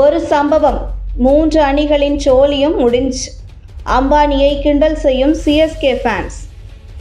ஒரு சம்பவம். மூன்று அணிகளின் சோழியும் முடிஞ்சு. அம்பானியை கிண்டல் செய்யும் சிஎஸ்கே ஃபேன்ஸ்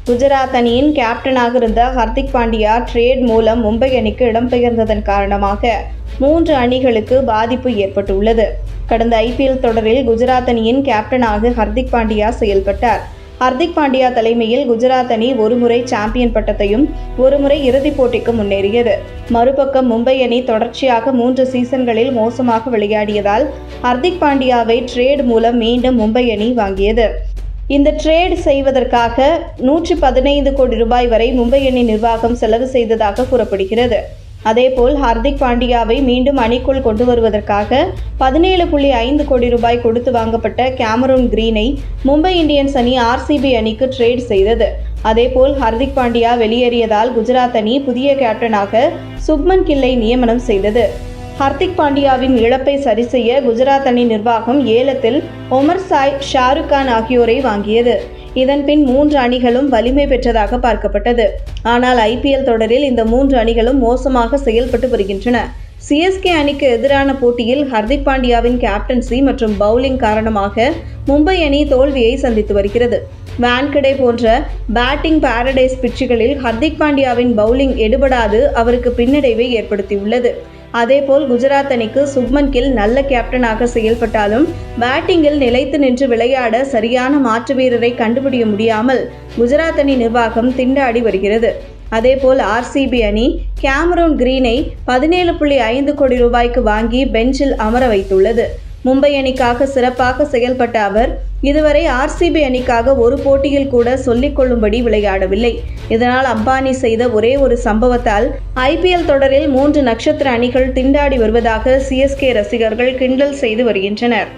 குஜராத் அணியின் கேப்டனாக இருந்த ஹர்திக் பாண்டியா ட்ரேட் மூலம் மும்பை அணிக்கு இடம்பெயர்ந்ததன் காரணமாக மூன்று அணிகளுக்கு பாதிப்பு ஏற்பட்டுள்ளது. கடந்த ஐபிஎல் தொடரில் குஜராத் அணியின் கேப்டனாக ஹர்திக் பாண்டியா செயல்பட்டார். ஹர்திக் பாண்டியா தலைமையில் குஜராத் அணி ஒருமுறை சாம்பியன் பட்டத்தையும் ஒருமுறை இறுதிப் போட்டிக்கு முன்னேறியது. மறுபக்கம் மும்பை அணி தொடர்ச்சியாக மூன்று சீசன்களில் மோசமாக விளையாடியதால் ஹர்திக் பாண்டியாவை ட்ரேட் மூலம் மீண்டும் மும்பை அணி வாங்கியது. இந்த ட்ரேட் செய்வதற்காக நூற்றி பதினைந்து கோடி ரூபாய் வரை மும்பை அணி நிர்வாகம் செலவு செய்ததாக கூறப்படுகிறது. அதேபோல் ஹர்திக் பாண்டியாவை மீண்டும் அணிக்குள் கொண்டு வருவதற்காக பதினேழு புள்ளி ஐந்து கோடி ரூபாய் கொடுத்து வாங்கப்பட்ட கேமரூன் கிரீனை மும்பை இந்தியன்ஸ் அணி ஆர்சிபி அணிக்கு ட்ரேட் செய்தது. அதேபோல் ஹர்திக் பாண்டியா வெளியேறியதால் குஜராத் அணி புதிய கேப்டனாக சுப்மன் கில்லை நியமனம் செய்தது. ஹர்திக் பாண்டியாவின் இழப்பை சரிசெய்ய குஜராத் அணி நிர்வாகம் ஏலத்தில் ஒமர் சாய் ஷாருக் கான் ஆகியோரை வாங்கியது. இதன் பின் மூன்று அணிகளும் வலிமை பெற்றதாக பார்க்கப்பட்டது. ஆனால் ஐபிஎல் தொடரில் இந்த மூன்று அணிகளும் மோசமாக செயல்பட்டு வருகின்றன. சிஎஸ்கே அணிக்கு எதிரான போட்டியில் ஹர்திக் பாண்டியாவின் கேப்டன்சி மற்றும் பவுலிங் காரணமாக மும்பை அணி தோல்வியை சந்தித்து வருகிறது. வான்கடே போன்ற பேட்டிங் பாரடைஸ் பிச்சுகளில் ஹர்திக் பாண்டியாவின் பவுலிங் எடுபடாது அவருக்கு பின்னடைவை ஏற்படுத்தியுள்ளது. அதேபோல் குஜராத் அணிக்கு சுப்மன் கில் நல்ல கேப்டனாக செயல்பட்டாலும் பேட்டிங்கில் நிலைத்து நின்று விளையாட சரியான மாற்று வீரரை கண்டுபிடிக்க முடியாமல் குஜராத் அணி நிர்வாகம் திண்டாடி வருகிறது. அதேபோல் ஆர்சிபி அணி கேமரூன் கிரீனை பதினேழு புள்ளி ஐந்து கோடி ரூபாய்க்கு வாங்கி பெஞ்சில் அமர வைத்துள்ளது. மும்பை அணிக்காக சிறப்பாக செயல்பட்ட அவர் இதுவரை ஆர்சிபி அணிக்காக ஒரு போட்டியில் கூட சொல்லிக் கொள்ளும்படி விளையாடவில்லை. இதனால் அம்பானி செய்த ஒரே ஒரு சம்பவத்தால் ஐபிஎல் தொடரில் மூன்று நட்சத்திர அணிகள் திண்டாடி வருவதாக சிஎஸ்கே ரசிகர்கள் கிண்டல் செய்து வருகின்றனர்.